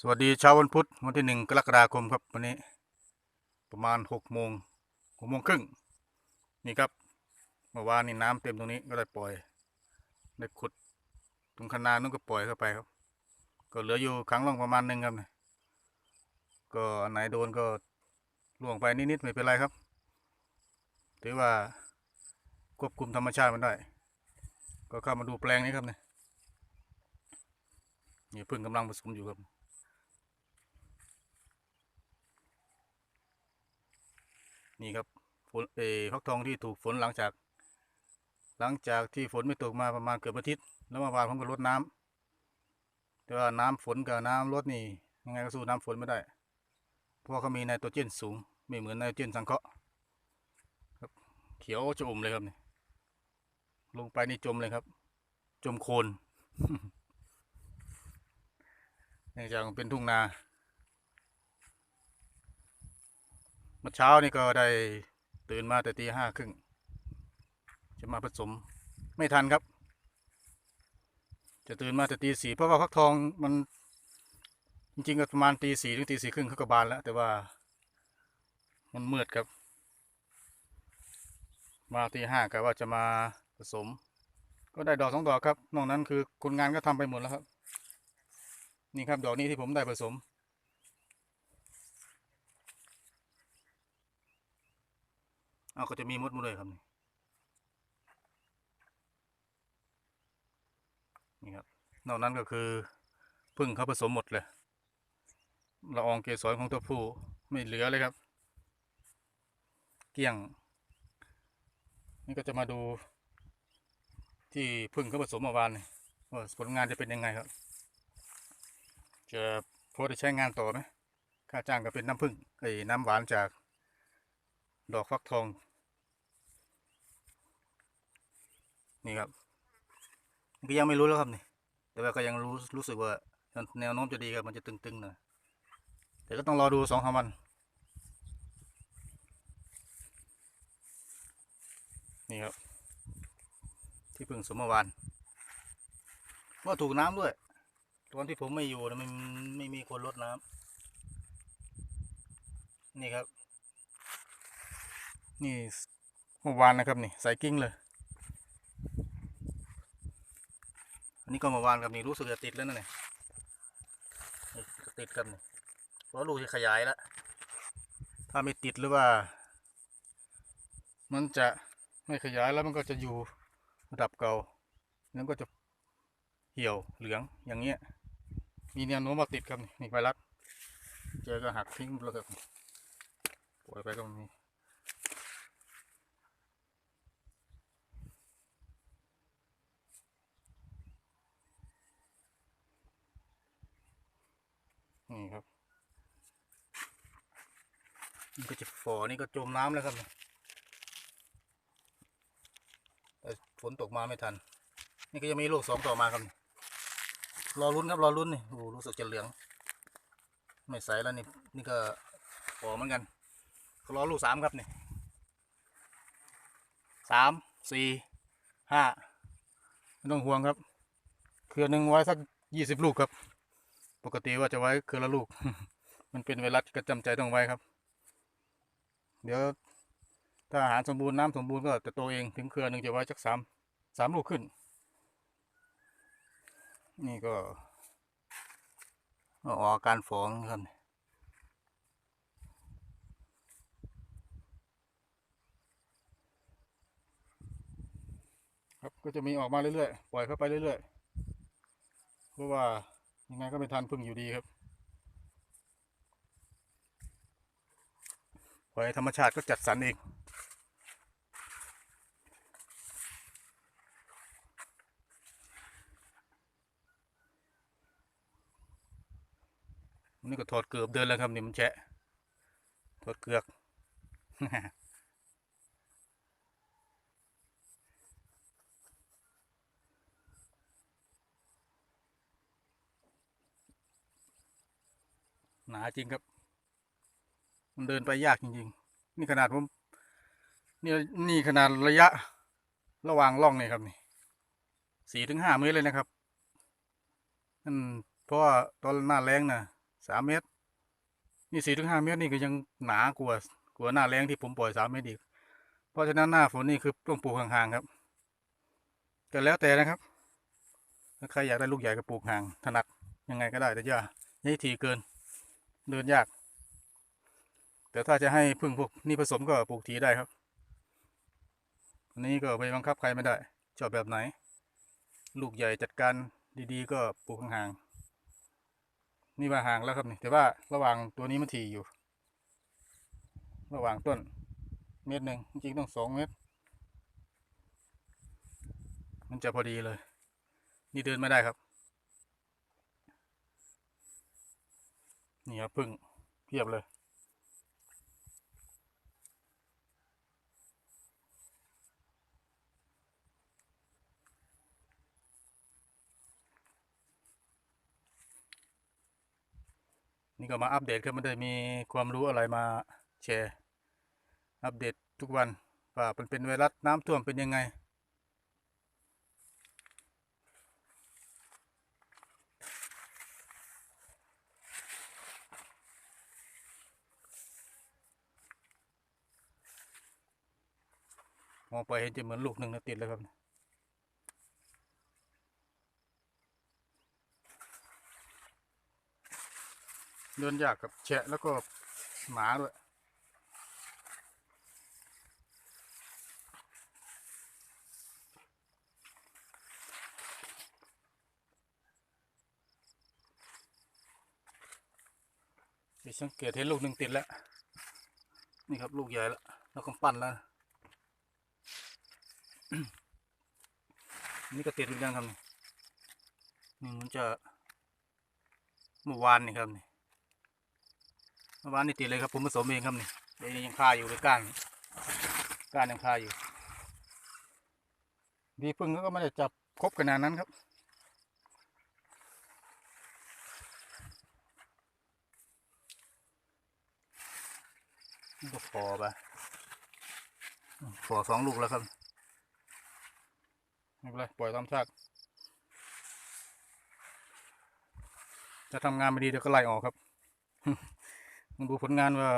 สวัสดีเช้าวันพุธวันที่หนึ่งกรกฎาคมครับวันนี้ ประมาณหกโมงหกโมงครึ่งนี่ครับเมื่อวานนี่น้ำเต็มตรงนี้ก็ได้ปล่อยได้ขุดตรงคนานู้นก็ปล่อยเข้าไปครับ ก็เหลืออยู่ครั้งล่องประมาณหนึ่งครับเนี่ยก็อันไหนโดนก็ล่วงไปนิดๆไม่เป็นไรครับ ถือว่าควบคุมธรรมชาติมันได้ ก็เข้ามาดูแปลงนี้ครับเนี่ยนี่พึ่งกำลังผสมอยู่ครับ นี่ครับฝนเอฟักทองที่ถูกฝนหลังจาก หลังจากที่ฝนไม่ตกมาประมาณเกือบอาทิตย์แล้วมื่อวานผมก็ลดน้ำแต่ว่าน้ำฝนกับน้ำลดนี่ยังไงก็สู้น้ำฝนไม่ได้ เพราะเขามีไนโตรเจนสูง ไม่เหมือนไนโตรเจนสังเคราะห์ครับเขียวจะอมเลยครับนี่ลงไปนี่จมเลยครับ จมโคลนเนื่องจากเป็นทุ่งนา เมื่อเช้านี่ก็ได้ตื่นมาแต่ตีห้าครึ่ง จะมาผสมไม่ทันครับ จะตื่นมาแต่ตีสี่เพราะว่าฟักทองมัน จริงๆก็ประมาณตีสี่ถึงตีสี่ครึ่งเขาก็บานแล้ว แต่ว่ามันมืดครับ มาตีห้ากะว่าจะมาผสม ก็ได้ดอกสองดอกครับ นอกนั้นคือคนงานก็ทำไปหมดแล้วครับ นี่ครับดอกนี้ที่ผมได้ผสม เอาก็จะมีมดหมดเลยครับนี่นี่ครับ นอกนั้นก็คือพึ่งเขาผสมหมดเลยละอองเกสรของตัวผู้ไม่เหลือเลยครับ เกลี้ยง นี่ก็จะมาดูที่พึ่งเขาผสมเมื่อวานนี่ว่าผลงานจะเป็นยังไงครับ จะพอได้ใช้งานต่อไหมค่าจ้างก็เป็นน้ำผึ้งไอ้น้ำหวานจากดอกฟักทอง นี่ครับก็ยังไม่รู้แล้วครับนี่ แต่ว่าก็ยังรู้รู้สึกว่าแนวโน้มจะดีครับมันจะตึงๆหน่อยแต่ก็ต้องรอดูสองสามวัน นี่ครับ ที่เพิ่งสมเมื่อวานว่าถูกน้ำด้วย ตอนที่ผมไม่อยู่นะไมันไม่มีคนรดน้ำนี่ครับ นี่เมื่อวานนะครับนี่ใส่กิ้งเลย อันนี้ก็เมื่อวานครับนี่รู้สึกจะติดแล้วนะเนี่ยติดครันเพราะลูกจะขยายแล้วถ้าไม่ติดหรือว่า มันจะไม่ขยายแล้วมันก็จะอยู่ระดับเก่าแล้วก็จะเหี่ยวเหลืองอย่างเงี้ย มีแนวโน้มว่าติดครับนี่นี่ไวรัสเจอก็หักทิ้งแล้วก็ปล่อยไปก็มี นี่ครับนี่ก็จะฝ่อ นี่ก็จมน้ำแล้วครับแต่ฝนตกมาไม่ทัน นี่ก็ยังมีลูกสองต่อมาครับ รอรุ้นครับรอรุ้นนี่โอ้รู้สึกจะเหลือง ไม่ใสแล้วนี่ นี่ก็ฝ่อเหมือนกันรอลูกสามครับนี่สามสี่ห้าไม่ต้องห่วงครับ เครือหนึ่งไว้สักยี่สิบลูกครับ ปกติว่าจะไว้เครือละลูก มันเป็นไวรัสก็จำใจต้องไว้ครับ เดี๋ยวถ้าอาหารสมบูรณ์น้ำสมบูรณ์ก็จะโตเองถึงเครือหนึ่งจะไว้สักสามสามลูกขึ้น นี่ก็ออกอการฟองครับครับก็จะมีออกมาเรื่อยๆ ปล่อยเข้าไปเรื่อยๆ เพราะว่ายังไงก็ไม่ทันพึ่งอยู่ดีครับ ปล่อยให้ธรรมชาติก็จัดสรรเองนี่ก็ถอดเกือบเดินแล้วครับนี่มันแฉะถอดเกือกหนาจริงครับ มันเดินไปยากจริงๆ นี่ขนาดผมนี่นี่ขนาดระยะระหว่างร่องนี่ครับนี่สี่ถึงห้าเมตรเลยนะครับนั่นเพราะว่าตอนหน้าแรงนะสามเมตร นี่สี่ถึงห้าเมตรนี่ก็ยังหนากว่า กว่าหน้าแรงที่ผมปล่อยสามเมตรอีก เพราะฉะนั้นหน้าฝนนี่คือต้องปลูกห่างๆครับแต่แล้วแต่นะครับ ถ้าใครอยากได้ลูกใหญ่ก็ปลูกห่างถนัดยังไงก็ได้แต่อย่าอย่าให้ถี่เกิน เดินยาก แต่ถ้าจะให้พึ่งพวกนี่ผสมก็ปลูกถีได้ครับ อันนี้ก็ไปบังคับใครไม่ได้ชอบแบบไหน ลูกใหญ่จัดการดีๆ ก็ปลูกห่างๆนี่ว่าห่างแล้วครับนี่แต่ว่าระหว่างตัวนี้มันถีอยู่ ระหว่างต้นเมตรหนึ่งจริงๆต้องสองเมตร มันจะพอดีเลย นี่เดินไม่ได้ครับ นี่ครับพึ่งเพียบเลย นี่ก็มาอัปเดตครับไม่ได้มีความรู้อะไรมาแชร์ อัปเดตทุกวันว่ามันเป็นไวรัสน้ำท่วมเป็นยังไง มองไปเห็นจะเหมือนลูกหนึ่งนะติดแล้วครับ เดินยากกับแฉะแล้วก็หมาด้วยไปสังเกตเห็นลูกหนึ่งติดแล้ว นี่ครับลูกใหญ่แล้วแล้วก็ปั้นแล้ว นี่ก็ติดเหมือนกันครับนี่นี่มันจะเมื่อวานนี่ครับนี่ เมื่อวานนี่ติดเลยครับผมผสมเองครับนี่เดี๋ยวนี้ยังคาอยู่เลยก้านก้านยังคาอยู่ ดีพึ่งก็ไม่ได้จับครบขนาดนั้นครับนี่ก็พอไปอืมพอสองลูกแล้วครับไม่เป็นไรปล่อยตามชาติจะทำงานไม่ดีเดี๋ยวก็ไล่ออกครับ มึงดูผลงานว่า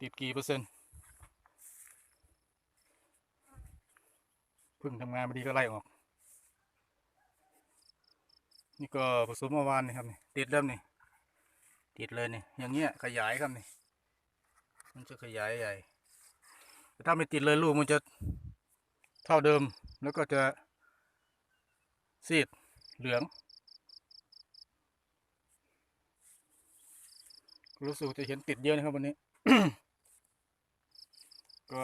ติดกี่เปอร์เซ็นต์พิ่งทำงานไม่ดีก็ไล่ออก นี่ก็ผสมเมื่อวานนี่ครับนี่ติดแล้วนี่ติดเลยนี่อย่างเงี้ยขยายครับนี่มันจะขยายใหญ่แต่ถ้าไม่ติดเลยลูกมันจะเท่าเดิมแล้วก็จะซีดเหลือง รู้สึกจะเห็นติดเยอะนะครับวันนี้ ก็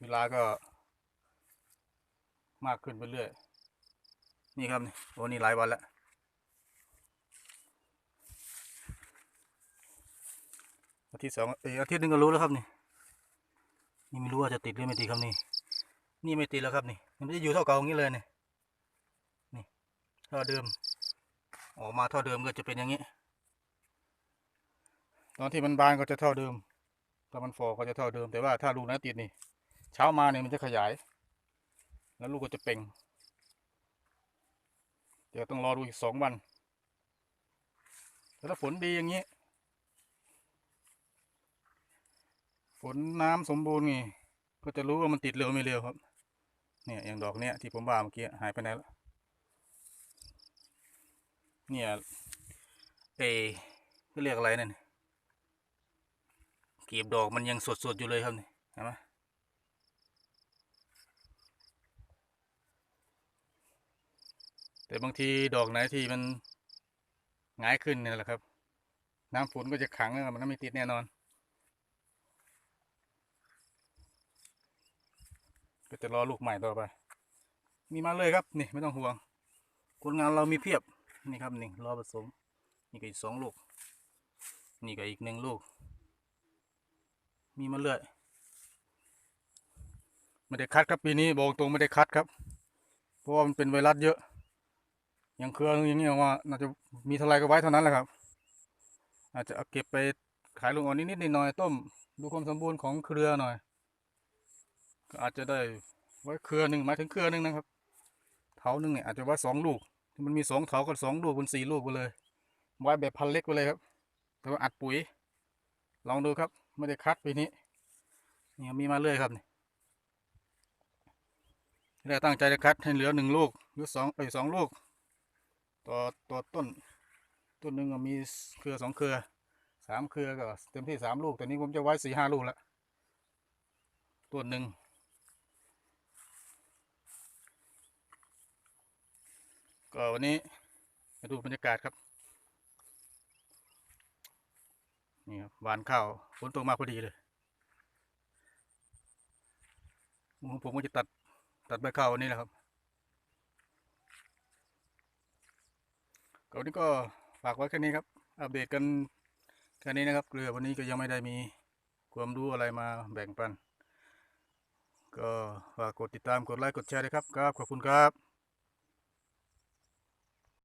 เวลาก็ มากขึ้นไปเรื่อย นี่ครับนี่โอ้นี่หลายวันแล้วอาทิตย์สองเอยอาทิตย์หนึงก็รู้แล้วครับนี่นี่ไม่รู้ว่าจะติดหรือไม่ติดครับนี่ นี่ไม่ติดแล้วครับนี่ มันจะอยู่เท่าเก่าอย่างนี้เลยนี่นี่เท่าเดิม ออกมาเท่าเดิมก็จะเป็นอย่างนี้ ตอนที่มันบานก็จะเท่าเดิมถ้ามันฟอก็จะเท่าเดิมแต่ว่าถ้าลูกนั้นติดนี่ เช้ามาเนี่ยมันจะขยาย แล้วลูกก็จะเป่ง เดี๋ยวต้องรอดูอีกสองวันแต่ถ้าฝนดีอย่างนี้ ฝนน้ำสมบูรณ์นี่ก็จะรู้ว่ามันติดเร็วไม่เร็วครับ เนี่ยอย่างดอกเนี้ยที่ผมว่าเมื่อกี้หายไปไหนแล้วเนี่ยเอก็เรียกอะไรนั่น กีบดอกมันยังสดๆอยู่เลยครับนี่เห็นไหมแต่บางทีดอกไหนที่มันหงายขึ้นนี่แหละครับ น้ำฝนก็จะขังแล้วมันไม่ติดแน่นอน ก็จะรอลูกใหม่ต่อไป มีมาเลยครับนี่ไม่ต้องห่วง คนงานเรามีเพียบนี่ครับนี่รอผสมนี่ก็อีกสองลูก นี่ก็อีกหนึ่งลูก มีมาเรื่อยไม่ได้คัดครับปีนี้บอกตรงไม่ได้คัดครับ เพราะว่ามันเป็นไวรัสเยอะ อย่างเครืออย่างนี้ว่าน่าจะมีเท่าไรก็ไว้เท่านั้นแหละครับ อาจจะเเก็บไปขายลงอ่อนนิดๆหน่อยๆต้ม ดูความสมบูรณ์ของเครือหน่อย ก็อาจจะได้ไว้เครือหนึ่งหมายถึงเครือหนึ่งนะครับเถาหนึ่งเนี่ยอาจจะไว้สองลูก มันมีสองเถากับสองลูกเป็นสี่ลูกไปเลย ไว้แบบพันเล็กไปเลยครับ แต่ว่าอัดปุ๋ย ลองดูครับ ไม่ได้คัดปีนี้เนี่ยมีมาเรื่อยครับนี่ที่แรกตั้งใจจะคัดให้เหลือหนึ่งลูกหรือสองไปสองลูก ต่อต่อต้น ต้นหนึ่งมีเครือสองเครือสามเครือก็เต็มที่สามลูก แต่นี้ผมจะไว้สี่ห้าลูกละต้นหนึ่งก็วันนี้มาดูบรรยากาศครับ นี่ครับหวานข้าวฝนตกมาพอดีเลยผมผมก็จะตัดตัดใบข้าวนี้แหละครับก็วันนี้ก็ฝากไว้แค่นี้ครับ อัปเดตกันแค่นี้นะครับ เรือวันนี้ก็ยังไม่ได้มีความรู้อะไรมาแบ่งปัน ก็ฝากกดติดตามกดไลค์กดแชร์ด้วยครับครับขอบคุณครับ